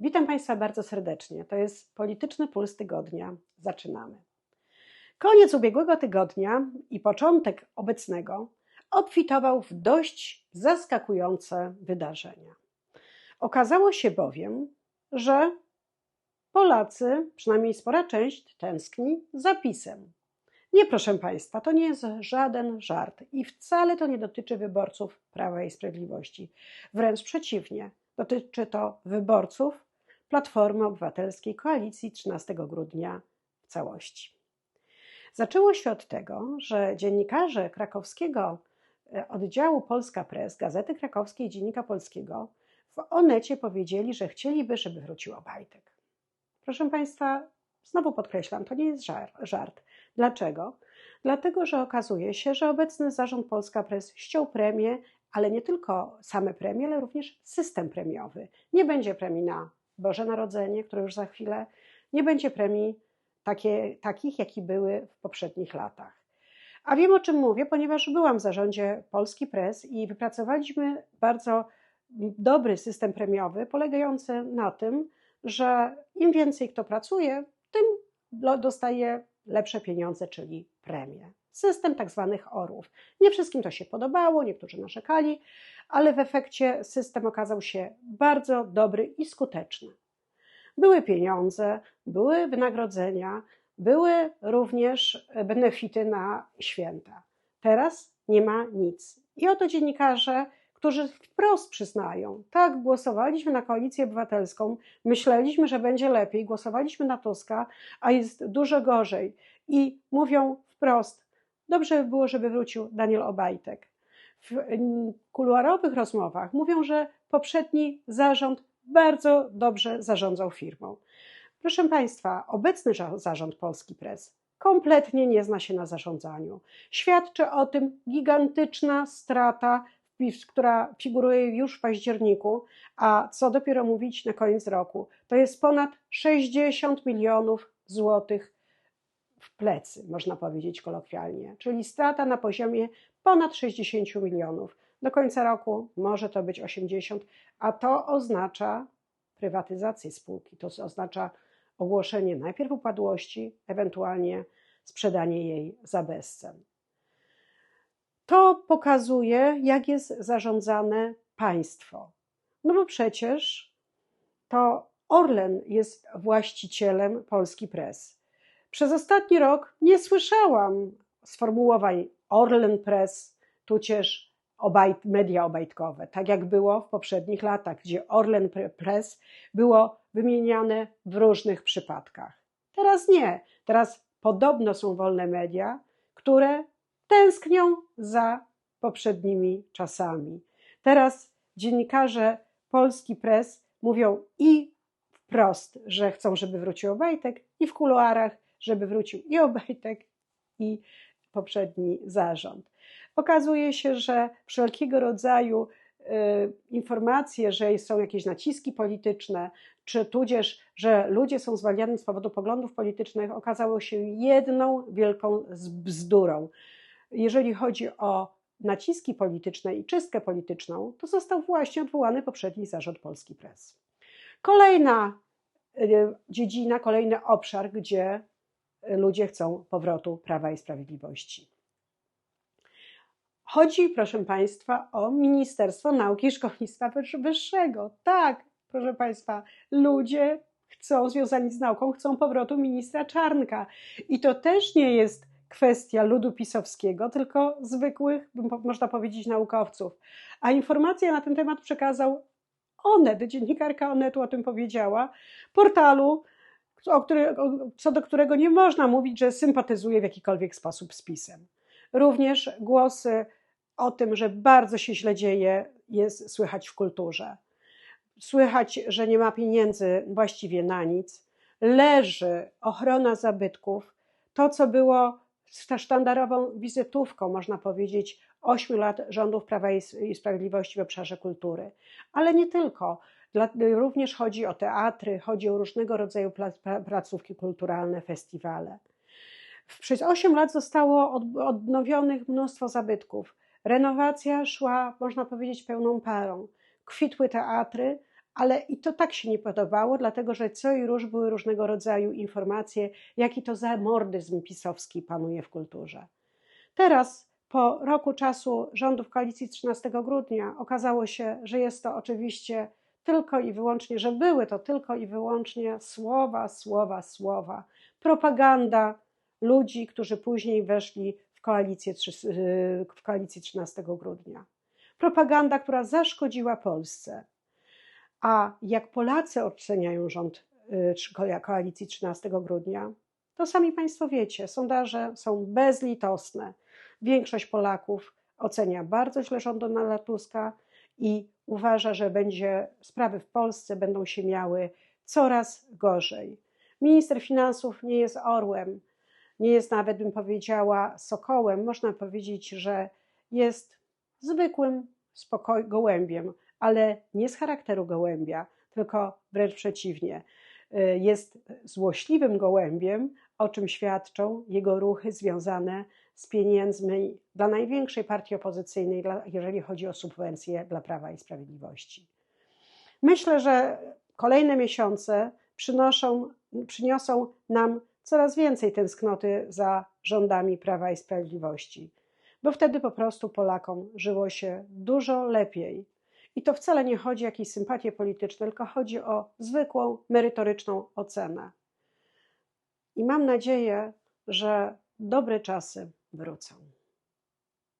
Witam Państwa bardzo serdecznie. To jest Polityczny Puls Tygodnia. Zaczynamy. Koniec ubiegłego tygodnia i początek obecnego obfitował w dość zaskakujące wydarzenia. Okazało się bowiem, że Polacy, przynajmniej spora część, tęskni za PiSem. Nie, proszę Państwa, to nie jest żaden żart i wcale to nie dotyczy wyborców Prawa i Sprawiedliwości. Wręcz przeciwnie, dotyczy to wyborców Platformy Obywatelskiej Koalicji 13 grudnia w całości. Zaczęło się od tego, że dziennikarze krakowskiego e, oddziału Polska Press, Gazety Krakowskiej Dziennika Polskiego w Onecie powiedzieli, że chcieliby, żeby wrócił Obajtek. Proszę Państwa, znowu podkreślam, to nie jest żart. Dlaczego? Dlatego, że okazuje się, że obecny zarząd Polska Press ściął premię, ale nie tylko same premie, ale również system premiowy. Nie będzie premii na Boże Narodzenie, które już za chwilę, nie będzie premii takie, takich, jakie były w poprzednich latach. A wiem o czym mówię, ponieważ byłam w zarządzie Polski Press i wypracowaliśmy bardzo dobry system premiowy, polegający na tym, że im więcej kto pracuje, tym dostaje lepsze pieniądze, czyli premie. System tak zwanych orów. Nie wszystkim to się podobało, niektórzy narzekali, ale w efekcie system okazał się bardzo dobry i skuteczny. Były pieniądze, były wynagrodzenia, były również benefity na święta. Teraz nie ma nic. I oto dziennikarze którzy wprost przyznają, tak, głosowaliśmy na koalicję obywatelską, myśleliśmy, że będzie lepiej, głosowaliśmy na Tuska, a jest dużo gorzej. I mówią wprost, dobrze by było, żeby wrócił Daniel Obajtek. W kuluarowych rozmowach mówią, że poprzedni zarząd bardzo dobrze zarządzał firmą. Proszę Państwa, obecny zarząd Polski Press kompletnie nie zna się na zarządzaniu. Świadczy o tym gigantyczna strata która figuruje już w październiku, a co dopiero mówić na koniec roku, to jest ponad 60 milionów złotych w plecy, można powiedzieć kolokwialnie, czyli strata na poziomie ponad 60 milionów. Do końca roku może to być 80, a to oznacza prywatyzację spółki, to oznacza ogłoszenie najpierw upadłości, ewentualnie sprzedanie jej za bezcen. To pokazuje, jak jest zarządzane państwo. No bo przecież to Orlen jest właścicielem Polski Press. Przez ostatni rok nie słyszałam sformułowań Orlen Press, tudzież media obajtkowe, tak jak było w poprzednich latach, gdzie Orlen Press było wymieniane w różnych przypadkach. Teraz nie. Teraz podobno są wolne media, które tęsknią za poprzednimi czasami. Teraz dziennikarze Polski Press mówią i wprost, że chcą, żeby wrócił Obajtek, i w kuluarach, żeby wrócił i Obajtek, i poprzedni zarząd. Okazuje się, że wszelkiego rodzaju y, informacje, że są jakieś naciski polityczne, czy tudzież, że ludzie są zwalniani z powodu poglądów politycznych, okazało się jedną wielką bzdurą jeżeli chodzi o naciski polityczne i czystkę polityczną, to został właśnie odwołany poprzedni zarząd Polski Press. Kolejna y, dziedzina, kolejny obszar, gdzie ludzie chcą powrotu Prawa i Sprawiedliwości. Chodzi, proszę Państwa, o Ministerstwo Nauki i Szkolnictwa Wyższego. Tak, proszę Państwa, ludzie chcą, związani z nauką, chcą powrotu ministra Czarnka. I to też nie jest kwestia ludu pisowskiego, tylko zwykłych, można powiedzieć, naukowców. A informacje na ten temat przekazał Onet, dziennikarka Onetu o tym powiedziała, portalu, o który, co do którego nie można mówić, że sympatyzuje w jakikolwiek sposób z pisem. Również głosy o tym, że bardzo się źle dzieje, jest słychać w kulturze. Słychać, że nie ma pieniędzy właściwie na nic. Leży ochrona zabytków. To, co było sztandarową wizytówką, można powiedzieć, ośmiu lat rządów Prawa i Sprawiedliwości w obszarze kultury. Ale nie tylko. Również chodzi o teatry, chodzi o różnego rodzaju placówki kulturalne, festiwale. Przez 8 lat zostało odnowionych mnóstwo zabytków. Renowacja szła, można powiedzieć, pełną parą. Kwitły teatry, ale i to tak się nie podobało, dlatego że co i róż były różnego rodzaju informacje, jaki to zamordyzm pisowski panuje w kulturze. Teraz, po roku czasu rządów koalicji 13 grudnia, okazało się, że jest to oczywiście tylko i wyłącznie, że były to tylko i wyłącznie słowa, słowa, słowa, propaganda ludzi, którzy później weszli w koalicję, w koalicję 13 grudnia. Propaganda, która zaszkodziła Polsce. A jak Polacy oceniają rząd y, koalicji 13 grudnia, to sami Państwo wiecie, sondaże są bezlitosne. Większość Polaków ocenia bardzo źle rząd Donalda Tuska i uważa, że będzie, sprawy w Polsce będą się miały coraz gorzej. Minister finansów nie jest orłem, nie jest nawet, bym powiedziała, sokołem. Można powiedzieć, że jest zwykłym spokoj, gołębiem, ale nie z charakteru gołębia, tylko wręcz przeciwnie. Jest złośliwym gołębiem, o czym świadczą jego ruchy związane z pieniędzmi dla największej partii opozycyjnej, jeżeli chodzi o subwencje dla Prawa i Sprawiedliwości. Myślę, że kolejne miesiące przynoszą, przyniosą nam coraz więcej tęsknoty za rządami Prawa i Sprawiedliwości, bo wtedy po prostu Polakom żyło się dużo lepiej. I to wcale nie chodzi o jakieś sympatie polityczne, tylko chodzi o zwykłą, merytoryczną ocenę. I mam nadzieję, że dobre czasy wrócą.